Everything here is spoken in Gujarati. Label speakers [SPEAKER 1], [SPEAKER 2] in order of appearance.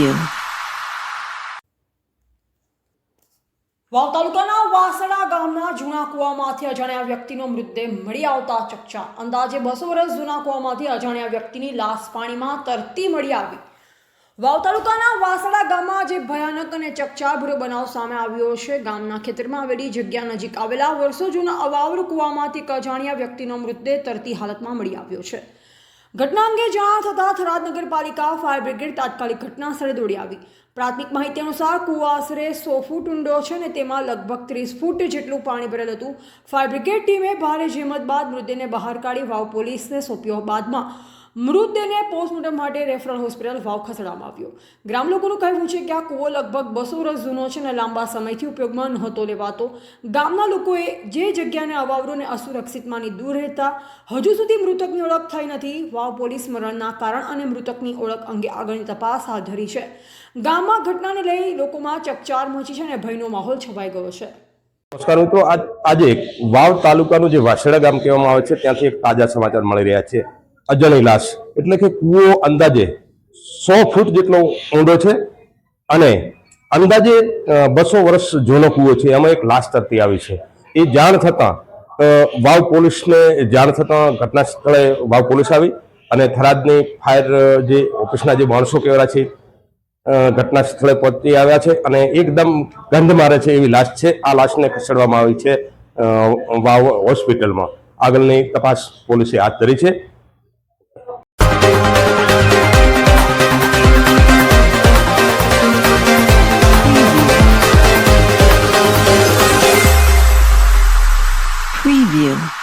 [SPEAKER 1] you. વાવ તાલુકાના વાસડા ગામના જૂના કૂવામાંથી અજાણ્યા વ્યક્તિનો મૃતદેહ મળી આવતા ચકચા અંદાજે બસો વર્ષ જૂના કૂવામાંથી અજાણ્યા વ્યક્તિની લાશ પાણીમાં તરતી મળી આવી. વાવ તાલુકાના વાસડા ગામમાં જે ભયાનક અને ચકચાભર્યો બનાવ સામે આવ્યો છે. ગામના ખેતરમાં આવેલી જગ્યા નજીક આવેલા વર્ષો જૂના અવાવર કૂવામાંથી અજાણ્યા વ્યક્તિનો મૃતદેહ તરતી હાલતમાં મળી આવ્યો છે. ઘટના અંગે જાણ થતાં થરાદ નગરપાલિકા ફાયર બ્રિગેડ તાત્કાલિક ઘટના સ્થળે દોડી આવી. પ્રાથમિક માહિતી અનુસાર કૂવો આશરે સો ફૂટ ઊંડો છે અને તેમાં લગભગ ત્રીસ ફૂટ જેટલું પાણી ભરેલ હતું. ફાયર બ્રિગેડ ટીમે ભારે જહેમત બાદ મૃતદેહને બહાર કાઢી વાવ પોલીસને સોંપ્યો બાદમાં. મૃતદેહને પોસ્ટમોર્ટમ માટે રેફરલ હોસ્પિટલ વાવ ખસેડવામાં આવ્યો. ગ્રામ લોકોનું કહેવું છે કે આ કૂવો લગભગ બસો વર્ષ જૂનો છે અને લાંબા સમયથી ઉપયોગમાં નહોતો લેવાતો. ગામના લોકોએ જે જગ્યાને અવાવરોને અસુરક્ષિત માની દૂર રહેતા, હજુ સુધી મૃતકની ઓળખ થઈ નથી. વાવ પોલીસ મરણના કારણ અને મૃતકની ઓળખ અંગે આગળની તપાસ હાથ ધરી છે. ગામમાં ઘટનાને લઈ લોકોમાં ચકચાર મચી છે અને ભયનો માહોલ છવાઈ ગયો છે.
[SPEAKER 2] નમસ્કાર મિત્રો આજે વાવ તાલુકાનું જે વાસડા ગામ કહેવામાં આવે છે, ત્યાંથી એક તાજા સમાચાર મળી રહ્યા છે. અજણી લાશ. એટલે કે કૂવો અંદાજે સો ફૂટ જેટલો ઊંડો છે અને અંદાજે બસો વર્ષ જૂનો કૂવો છે. એમાં એક લાશ તરતી આવી છે. એ જાણ થતાં વાવ પોલીસને જાણ થતાં ઘટના સ્થળે વાવ પોલીસ આવી અને થરાદની ફાયર જે ઓફિસના જે માણસો કહેવાયા છે ઘટના સ્થળે પહોંચી આવ્યા છે અને એકદમ ગંધ મારે છે એવી લાશ છે. આ લાશને ખસેડવામાં આવી છે વાવ હોસ્પિટલમાં. આગળની તપાસ પોલીસે હાથ ધરી છે.
[SPEAKER 3] you.